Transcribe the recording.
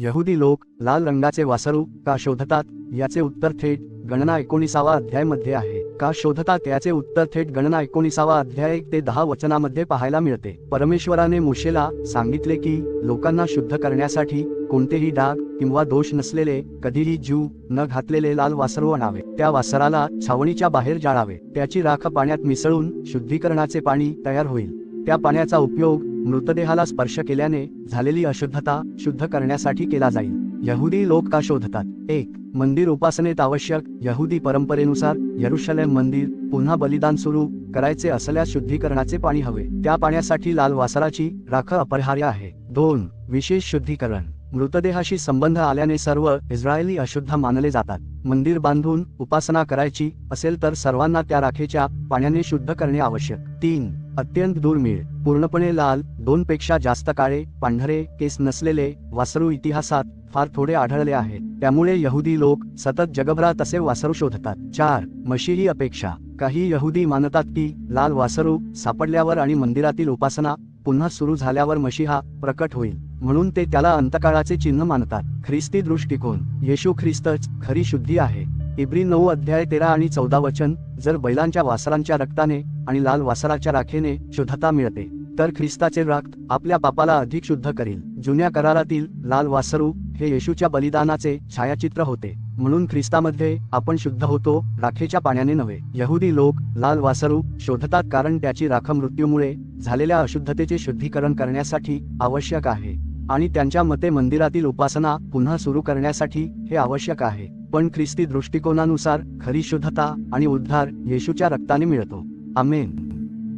यहुदी लोक लाल रंगाचे वासरू का शोधतात? याचे उत्तर थेट गणना एकोणीसावा अध्यायमध्ये आहे. का शोधतात? याचे उत्तर थेट गणना एकोणीसावा अध्याय एक ते दहा वचनामध्ये पाहायला मिळते. परमेश्वराने मुशेला सांगितले की लोकांना शुद्ध करण्यासाठी कोणतेही डाग किंवा दोष नसलेले कधीही जीव न घातलेले लाल वासरू आणावे. त्या वासराला छावणीच्या बाहेर जाळावे. त्याची राख पाण्यात मिसळून शुद्धीकरणाचे पाणी तयार होईल. त्या पाण्याचा उपयोग मृतदेहाला स्पर्श केल्याने झालेली अशुद्धता शुद्ध करण्यासाठी केला जाईल. यहुदी लोक का शोधतात? एक मंदिर उपासनेत आवश्यक यहुदी परंपरेनुसार यरुशलेम मंदिर पुन्हा बलिदान सुरू करायचे असल्यास शुद्धीकरणाचे पाणी हवे. त्या पाण्यासाठी लाल वासराची राख अपरिहार्य आहे. दोन विशेष शुद्धीकरण. मृतदेहाशी संबंध आल्याने सर्व इस्रायली अशुद्ध मानले जातात. मंदिर बांधून उपासना करायची असेल तर सर्वांना त्या राखेच्या पाण्याने शुद्ध करणे आवश्यक. तीन अत्यंत दुर्मिळ पूर्णपणे लाल दोनपेक्षा जास्त काळे पांढरे केस नसलेले वासरू इतिहासात फार थोडे आढळले आहेत. त्यामुळे यहुदी लोक सतत जगभरात असे वासरू शोधतात. चार मशीही अपेक्षा. काही यहुदी मानतात की लाल वासरू सापडल्यावर आणि मंदिरातील उपासना पुन्हा सुरू झाल्यावर मशिहा प्रकट होईल म्हणून ते त्याला अंतकाळाचे चिन्ह मानतात. ख्रिस्ती दृष्टिकोन. येशू ख्रिस्तच खरी शुद्धी आहे. इब्री नऊ अध्याय तेरा आणि चौदा वचन जर बैलांच्या वासरांच्या रक्ताने आणि लाल वासराच्या राखेने शुद्धता मिळते तर ख्रिस्ताचे रक्त आपल्या पापाला अधिक शुद्ध करेल. जुन्या करारातील लाल वासरू हे येशूच्या बलिदानाचे छायाचित्र होते. म्हणून ख्रिस्तामध्ये आपण शुद्ध होतो राखेच्या पाण्याने नव्हे. यहुदी लोक लाल वासरू शोधतात कारण त्याची राख मृत्यूमुळे झालेल्या अशुद्धतेचे शुद्धीकरण करण्यासाठी आवश्यक आहे. आणि त्यांच्या मते मंदिरातील उपासना पुन्हा सुरू करण्यासाठी हे आवश्यक आहे. पण ख्रिस्ती दृष्टिकोनानुसार खरी शुद्धता आणि उद्धार येशूच्या रक्ताने मिळतो. आमेन.